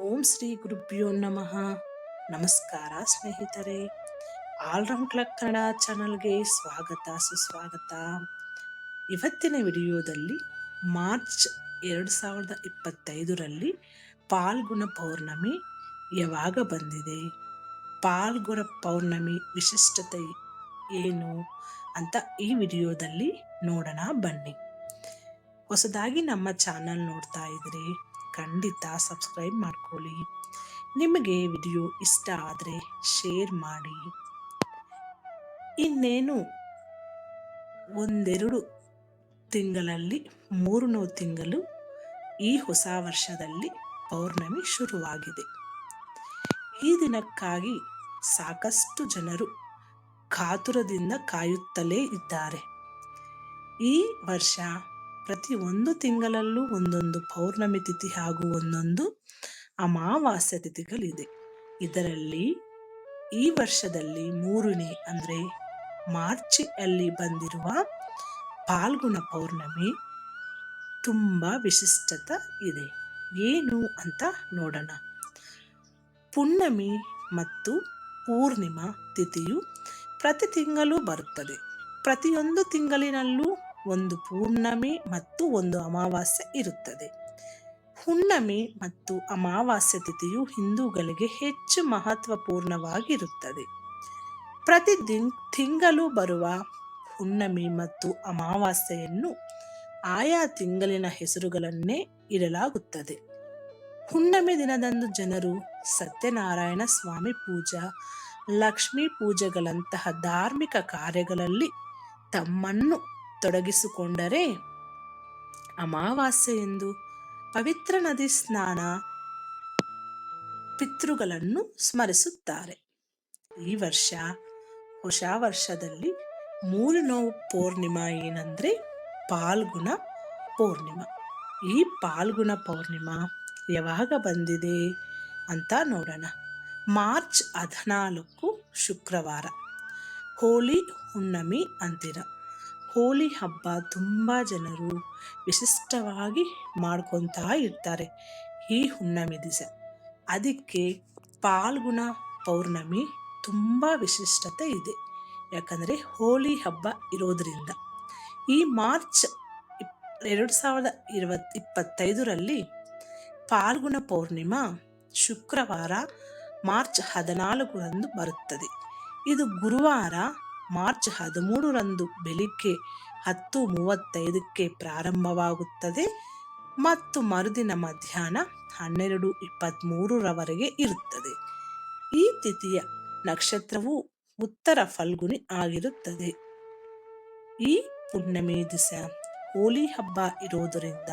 ಓಂ ಶ್ರೀ ಗುರುಭ್ಯೋ ನಮಃ. ನಮಸ್ಕಾರ ಸ್ನೇಹಿತರೆ. ಆಲ್ರೌಂಡ್ ಕ್ಲಕ್ ಕನ್ನಡ ಚಾನಲ್ಗೆ ಸ್ವಾಗತ, ಸುಸ್ವಾಗತ. ಇವತ್ತಿನ ವಿಡಿಯೋದಲ್ಲಿ ಮಾರ್ಚ್ ಎರಡು ಸಾವಿರದ ಇಪ್ಪತ್ತೈದರಲ್ಲಿ ಪಾಲ್ಗುಣ ಪೌರ್ಣಮಿ ಯಾವಾಗ ಬಂದಿದೆ? ಪಾಲ್ಗುಣ ಪೌರ್ಣಮಿ ವಿಶಿಷ್ಟತೆ ಏನು ಅಂತ ಈ ವಿಡಿಯೋದಲ್ಲಿ ನೋಡೋಣ ಬನ್ನಿ. ಹೊಸದಾಗಿ ನಮ್ಮ ಚಾನಲ್ ನೋಡ್ತಾ ಇದ್ರೆ ಖಂಡಿತ ಸಬ್ಸ್ಕ್ರೈಬ್ ಮಾಡ್ಕೊಳ್ಳಿ. ನಿಮಗೆ ವಿಡಿಯೋ ಇಷ್ಟ ಆದರೆ ಶೇರ್ ಮಾಡಿ. ಇನ್ನೇನು? ಒಂದೆರಡು ತಿಂಗಳಲ್ಲಿ, ಮೂರನೇ ತಿಂಗಳು ಈ ಹೊಸ ವರ್ಷದಲ್ಲಿ ಪೌರ್ಣಮಿ ಶುರುವಾಗಿದೆ. ಈ ದಿನಕ್ಕಾಗಿ ಸಾಕಷ್ಟು ಜನರು ಕಾತುರದಿಂದ ಕಾಯುತ್ತಲೇ ಇದ್ದಾರೆ. ಈ ವರ್ಷ ಪ್ರತಿ ಒಂದು ತಿಂಗಳಲ್ಲೂ ಒಂದೊಂದು ಪೌರ್ಣಮಿ ತಿಥಿ ಹಾಗೂ ಒಂದೊಂದು ಅಮಾವಾಸ್ಯ ತಿಥಿಗಳಿದೆ. ಇದರಲ್ಲಿ ಈ ವರ್ಷದಲ್ಲಿ ಮೂರನೇ ಅಂದರೆ ಮಾರ್ಚ್ ಅಲ್ಲಿ ಬಂದಿರುವ ಪಾಲ್ಗುಣ ಪೌರ್ಣಮಿ ತುಂಬ ವಿಶಿಷ್ಟತ ಇದೆ. ಏನು ಅಂತ ನೋಡೋಣ. ಪುಣ್ಣಮಿ ಮತ್ತು ಪೂರ್ಣಿಮಾ ತಿಥಿಯು ಪ್ರತಿ ತಿಂಗಳು ಬರುತ್ತದೆ. ಪ್ರತಿಯೊಂದು ತಿಂಗಳಿನಲ್ಲೂ ಒಂದು ಪೂರ್ಣಮಿ ಮತ್ತು ಒಂದು ಅಮಾವಾಸ್ಯೆ ಇರುತ್ತದೆ. ಹುಣ್ಣಮಿ ಮತ್ತು ಅಮಾವಾಸ್ಯ ತಿಥಿಯು ಹಿಂದೂಗಳಿಗೆ ಹೆಚ್ಚು ಮಹತ್ವಪೂರ್ಣವಾಗಿರುತ್ತದೆ. ಪ್ರತಿ ತಿಂಗಳು ಬರುವ ಹುಣ್ಣಮಿ ಮತ್ತು ಅಮಾವಾಸ್ಯೆಯನ್ನು ಆಯಾ ತಿಂಗಳಿನ ಹೆಸರುಗಳನ್ನೇ ಇಡಲಾಗುತ್ತದೆ. ಹುಣ್ಣಮಿ ದಿನದಂದು ಜನರು ಸತ್ಯನಾರಾಯಣ ಸ್ವಾಮಿ ಪೂಜಾ, ಲಕ್ಷ್ಮೀ ಪೂಜೆಗಳಂತಹ ಧಾರ್ಮಿಕ ಕಾರ್ಯಗಳಲ್ಲಿ ತಮ್ಮನ್ನು ತೊಡಗಿಸಿಕೊಂಡರೆ ಅಮಾವಾಸ್ಯೆ ಎಂದು ಪವಿತ್ರ ನದಿ ಸ್ನಾನ ಪಿತೃಗಳನ್ನು ಸ್ಮರಿಸುತ್ತಾರೆ. ಈ ವರ್ಷ, ಹೊಸ ವರ್ಷದಲ್ಲಿ ಮೂರು ನೋವು ಪೌರ್ಣಿಮಾ ಏನಂದ್ರೆ ಪಾಲ್ಗುಣ ಪೌರ್ಣಿಮಾ. ಈ ಪಾಲ್ಗುಣ ಪೌರ್ಣಿಮಾ ಯಾವಾಗ ಬಂದಿದೆ ಅಂತ ನೋಡೋಣ. ಮಾರ್ಚ್ ಹದಿನಾಲ್ಕು ಶುಕ್ರವಾರ. ಹೋಳಿ ಹುಣ್ಣಮಿ ಅಂತೀರ. ಹೋಳಿ ಹಬ್ಬ ತುಂಬ ಜನರು ವಿಶಿಷ್ಟವಾಗಿ ಮಾಡ್ಕೊತಾ ಇರ್ತಾರೆ. ಈ ಹುಣ್ಣಮಿ ದಿವಸ ಅದಕ್ಕೆ ಪಾಲ್ಗುಣ ಪೌರ್ಣಮಿ ತುಂಬ ವಿಶಿಷ್ಟತೆ ಇದೆ. ಯಾಕಂದರೆ ಹೋಳಿ ಹಬ್ಬ ಇರೋದರಿಂದ. ಈ ಮಾರ್ಚ್ ಎರಡು ಸಾವಿರದ ಇರುವತ್ ಇಪ್ಪತ್ತೈದರಲ್ಲಿ ಪಾಲ್ಗುಣ ಪೌರ್ಣಿಮಾ ಶುಕ್ರವಾರ ಮಾರ್ಚ್ ಹದಿನಾಲ್ಕರಂದು ಬರುತ್ತದೆ. ಇದು ಗುರುವಾರ ಮಾರ್ಚ್ ಹದಿಮೂರರಂದು ಬೆಳಿಗ್ಗೆ ಹತ್ತು ಮೂವತ್ತೈದಕ್ಕೆ ಪ್ರಾರಂಭವಾಗುತ್ತದೆ ಮತ್ತು ಮರುದಿನ ಮಧ್ಯಾಹ್ನ ಹನ್ನೆರಡು ಇಪ್ಪತ್ತ್ಮೂರರವರೆಗೆ ಇರುತ್ತದೆ. ಈ ತಿಥಿಯ ನಕ್ಷತ್ರವು ಉತ್ತರ ಫಲ್ಗುನಿ ಆಗಿರುತ್ತದೆ. ಈ ಪುಣ್ಯಮಿ ದಿವಸ ಹೋಳಿ ಹಬ್ಬ ಇರೋದರಿಂದ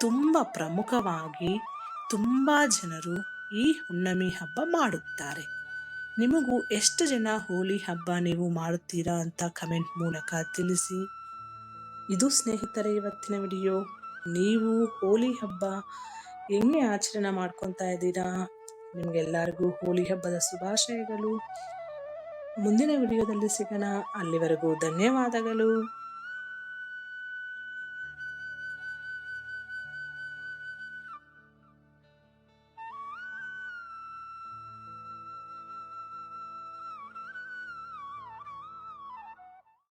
ತುಂಬ ಪ್ರಮುಖವಾಗಿ ತುಂಬ ಜನರು ಈ ಹುಣ್ಣಮಿ ಹಬ್ಬ ಮಾಡುತ್ತಾರೆ. ನಿಮಗೂ ಎಷ್ಟು ಜನ ಹೋಳಿ ಹಬ್ಬ ನೀವು ಮಾಡುತ್ತೀರಾ ಅಂತ ಕಮೆಂಟ್ ಮೂಲಕ ತಿಳಿಸಿ. ಇದು ಸ್ನೇಹಿತರೆ ಇವತ್ತಿನ ವಿಡಿಯೋ. ನೀವು ಹೋಳಿ ಹಬ್ಬ ಹೆಂಗೆ ಆಚರಣೆ ಮಾಡ್ಕೊತಾ ಇದ್ದೀರಾ? ನಿಮಗೆಲ್ಲರಿಗೂ ಹೋಳಿ ಹಬ್ಬದ ಶುಭಾಶಯಗಳು. ಮುಂದಿನ ವಿಡಿಯೋದಲ್ಲಿ ಸಿಗೋಣ. ಅಲ್ಲಿವರೆಗೂ ಧನ್ಯವಾದಗಳು.